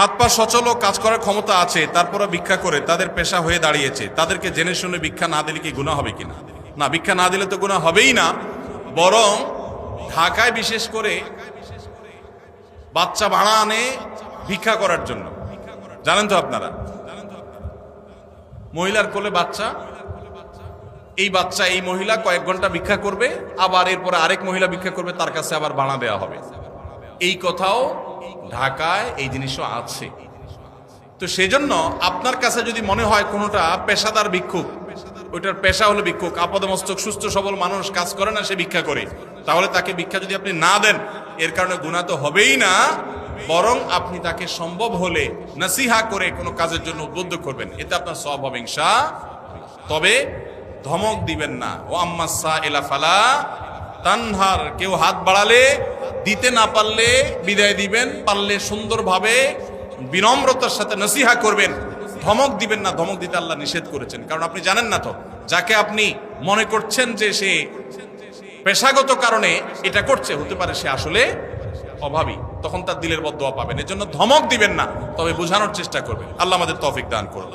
হাত পা সচল ও কাজ করার ক্ষমতা আছে তারপরে ভিক্ষা করে তাদের পেশা হয়ে দাঁড়িয়েছে। তাদেরকে জেনে শুনে ভিক্ষা না দিলে কি গুণা হবে কিনা? না, ভিক্ষা না দিলে তো গুণা হবেই না। বরং ঢাকায় বিশেষ করে বাচ্চা ভাড়া আনে ভিক্ষা করার জন্য। জানেন তো আপনারা? মহিলার কোলে বাচ্চা, এই বাচ্চা, এই মহিলা কয়েক ঘণ্টা ভিক্ষা করবে, আবার এরপরে আরেক মহিলা ভিক্ষা করবে, তার কাছে আবার ভাড়া দেওয়া হবে। এই কথাও ঢাকায় এই জিনিসও আছে। তো সেজন্য আপনার কাছে যদি মনে হয় কোনোটা পেশাদার ভিক্ষুক, ওইটার পেশা হলো ভিক্ষুক, আপাদমস্তক, সুস্থ, সবল মানুষ, কাজ করে না, সে ভিক্ষা করে। তাহলে তাকে ভিক্ষা যদি আপনি না দেন, এর কারণে গুণা তো হবেই না, বরং আপনি তাকে সম্ভব হলে নাসিহা করে কোনো কাজের জন্য উদ্বুদ্ধ করবেন। এতে আপনার সব হবে ইনশা তবে ধমক দিবেন না। ও আম্মাসা এলা ফালা তানহার, কেউ হাত বাড়ালে দিতে না পারলে বিদায় দিবেন, পারলে সুন্দরভাবে বিনম্রতার সাথে নসিহা করবেন। ধমক দিবেন না, ধমক দিতে আল্লাহ নিষেধ করেছেন। কারণ আপনি জানেন না তো, যাকে আপনি মনে করছেন যে সে পেশাগত কারণে এটা করছে, হতে পারে সে আসলে অভাবী, তখন তার দিলের বদোয়া পাবেন। এজন্য ধমক দিবেন না, তবে বোঝানোর চেষ্টা করবেন। আল্লাহ আমাদের তফিক দান করুন।